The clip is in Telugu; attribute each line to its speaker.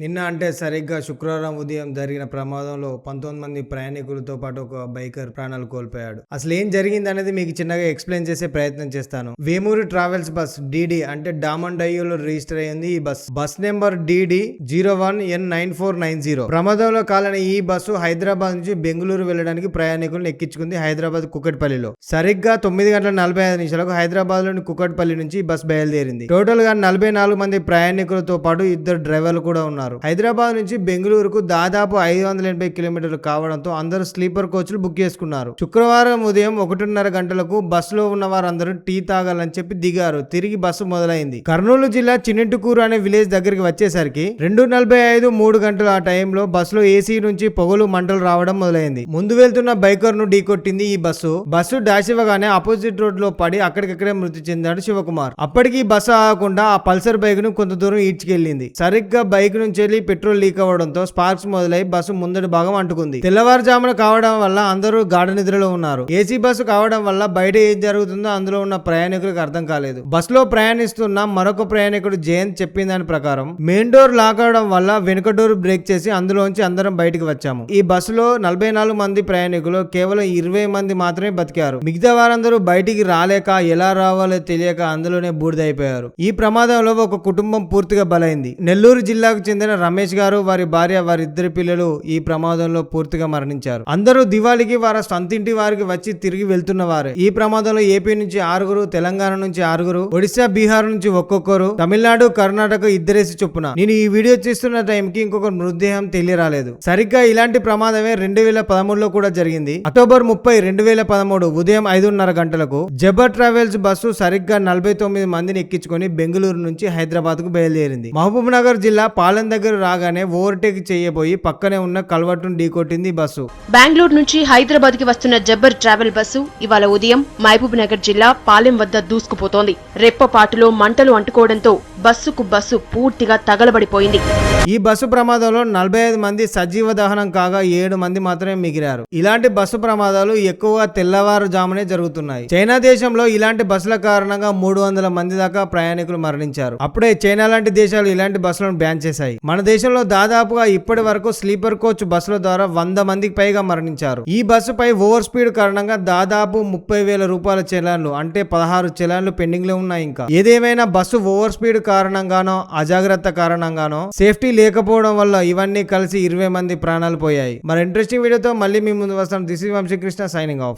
Speaker 1: నిన్న అంటే సరిగ్గా శుక్రవారం ఉదయం జరిగిన ప్రమాదంలో పంతొమ్మిది మంది ప్రయాణికులతో పాటు ఒక బైకర్ ప్రాణాలు కోల్పోయాడు. అసలు ఏం జరిగింది అనేది మీకు చిన్నగా ఎక్స్ప్లెయిన్ చేసే ప్రయత్నం చేస్తాను. వేమూరి ట్రావెల్స్ బస్ డిడి అంటే డామన్ డయ్యూలో రిజిస్టర్ అయ్యింది ఈ bus. Bus number DD zero one N nine four nine zero. ప్రమాదంలో కాలని ఈ బస్సు హైదరాబాద్ నుంచి బెంగళూరు వెళ్ళడానికి ప్రయాణికులను ఎక్కించుకుంది హైదరాబాద్ కుకట్పల్లిలో సరిగ్గా తొమ్మిది గంటల నలభై ఐదు నిమిషాలకు హైదరాబాద్లోని కుకట్పల్లి నుంచి బస్ బయలుదేరింది. టోటల్గా నలభై నాలుగు మంది ప్రయాణికులతో పాటు ఇద్దరు డ్రైవర్లు కూడా ఉన్నారు. హైదరాబాద్ నుంచి బెంగళూరుకు దాదాపు ఐదు వందల ఎనభై కిలోమీటర్లు కావడంతో అందరూ స్లీపర్ కోచ్లు బుక్ చేసుకున్నారు. శుక్రవారం ఉదయం ఒకటిన్నర గంటలకు బస్సులో ఉన్న వారందరూ టీ తాగాలని చెప్పి దిగారు. తిరిగి బస్సు మొదలైంది. కర్నూలు జిల్లా చిన్నెట్టుకూరు అనే విలేజ్ దగ్గరికి వచ్చేసరికి రెండు నలభై ఐదు మూడు గంటల ఆ టైంలో బస్సులో ఏసీ నుంచి పొగలు మంటలు రావడం మొదలైంది. ముందు వెళ్తున్న బైకర్ను ఢీకొట్టింది ఈ బస్సు. బస్సు డాష్ ఇవ్వగానే ఆపోజిట్ రోడ్లో పడి అక్కడికక్కడే మృతి చెందాడు శివకుమార్. అప్పటికి బస్సు ఆగకుండా ఆ పల్సర్ బైక్ను కొంత దూరం ఈడ్చుకెళ్ళింది సరిగ్గా బైక్ నుంచి వెళ్ళి పెట్రోల్ లీక్ అవ్వడంతో స్పార్క్స్ మొదలై బస్సు ముందటి భాగం అంటుకుంది. తెల్లవారుజామున కావడం వల్ల అందరూ గాఢ నిద్రలో ఉన్నారు. ఏసీ బస్సు కావడం వల్ల బయట ఏం జరుగుతుందో అందులో ఉన్న ప్రయాణికులకు అర్థం కాలేదు. బస్సులో ప్రయాణిస్తున్న మరొక ప్రయాణికుడు జయంత్ చెప్పిన దాని ప్రకారం మెయిన్ డోర్ లాక్ అవడం వల్ల వెనుక డోర్ బ్రేక్ చేసి అందులోంచి అందరం బయటికి వచ్చాము. ఈ బస్సులో నలభై నాలుగు మంది ప్రయాణికులు కేవలం ఇరవై మంది మాత్రమే బతికారు. మిగతా వారందరూ బయటికి రాలేక ఎలా రావాలో తెలియక అందులోనే బూడిదైపోయారు. ఈ ప్రమాదంలో ఒక కుటుంబం పూర్తిగా బలైంది. నెల్లూరు జిల్లాకు చెందిన రమేష్ గారు వారి భార్య వారిద్దరి పిల్లలు ఈ ప్రమాదంలో పూర్తిగా మరణించారు. అందరూ దివాళికి వారి సొంతింటి వారికి వచ్చి తిరిగి వెళ్తున్నవారు ఈ ప్రమాదంలో ఏపీ నుంచి ఆరుగురు తెలంగాణ నుంచి ఆరుగురు ఒడిశా బీహార్ నుంచి ఒక్కొక్కరు తమిళనాడు కర్ణాటక ఇద్దరేసి చొప్పున. నేను ఈ వీడియో చేస్తున్న టైంకి ఇంకొక మృతదేహం తెలియరాలేదు. సరిగ్గా ఇలాంటి ప్రమాదమే రెండు వేల పదమూడులో కూడా జరిగింది. అక్టోబర్ ముప్పై రెండు వేల పదమూడు ఉదయం ఐదున్నర గంటలకు జబర్ ట్రావెల్స్ బస్సు సరిగ్గా నలభై తొమ్మిది మందిని ఎక్కించుకొని బెంగళూరు నుంచి హైదరాబాద్కు బయలుదేరింది. మహబూబ్ నగర్ జిల్లా పాలెం దగ్గర రాగానే ఓవర్టేక్ చేయబోయి పక్కనే ఉన్న కల్వర్టును ఢీకొట్టింది బస్సు.
Speaker 2: బెంగళూరు నుంచి హైదరాబాద్కి వస్తున్న జబ్బర్ ట్రావెల్ బస్సు ఇవాళ ఉదయం మహబూబ్ నగర్ జిల్లా పాలెం వద్ద దూసుకుపోతోంది. రెప్పపాటులో మంటలు అంటుకోవడంతో బస్సుకు బస్సు పూర్తిగా తగలబడిపోయింది.
Speaker 1: ఈ బస్సు ప్రమాదంలో నలభై ఐదు మంది సజీవ దహనం కాగా ఏడు మంది మాత్రమే మిగిలారు. ఇలాంటి బస్సు ప్రమాదాలు ఎక్కువగా తెల్లవారుజామునే జరుగుతున్నాయి. చైనా దేశంలో ఇలాంటి బస్సుల కారణంగా మూడు వందల మంది దాకా ప్రయాణికులు మరణించారు. అప్పుడే చైనా లాంటి దేశాలు ఇలాంటి బస్సులను బ్యాన్ చేశాయి. మన దేశంలో దాదాపుగా ఇప్పటి వరకు స్లీపర్ కోచ్ బస్సుల ద్వారా వంద మందికి పైగా మరణించారు. ఈ బస్సుపై ఓవర్ స్పీడ్ కారణంగా దాదాపు ముప్పై వేల రూపాయల చలాన్లు అంటే పదహారు చలాన్లు పెండింగ్లో ఉన్నాయి ఇంకా. ఏదేమైనా బస్సు ఓవర్ స్పీడ్ కారణంగానో అజాగ్రత్త కారణంగానో సేఫ్టీ లేకపోవడం వల్ల ఇవన్నీ కలిసి ఇరవై మంది ప్రాణాలు పోయాయి. మరి ఇంట్రెస్టింగ్ వీడియోతో మళ్ళీ మీ ముందు వస్తాం this is Vamsikrishna signing off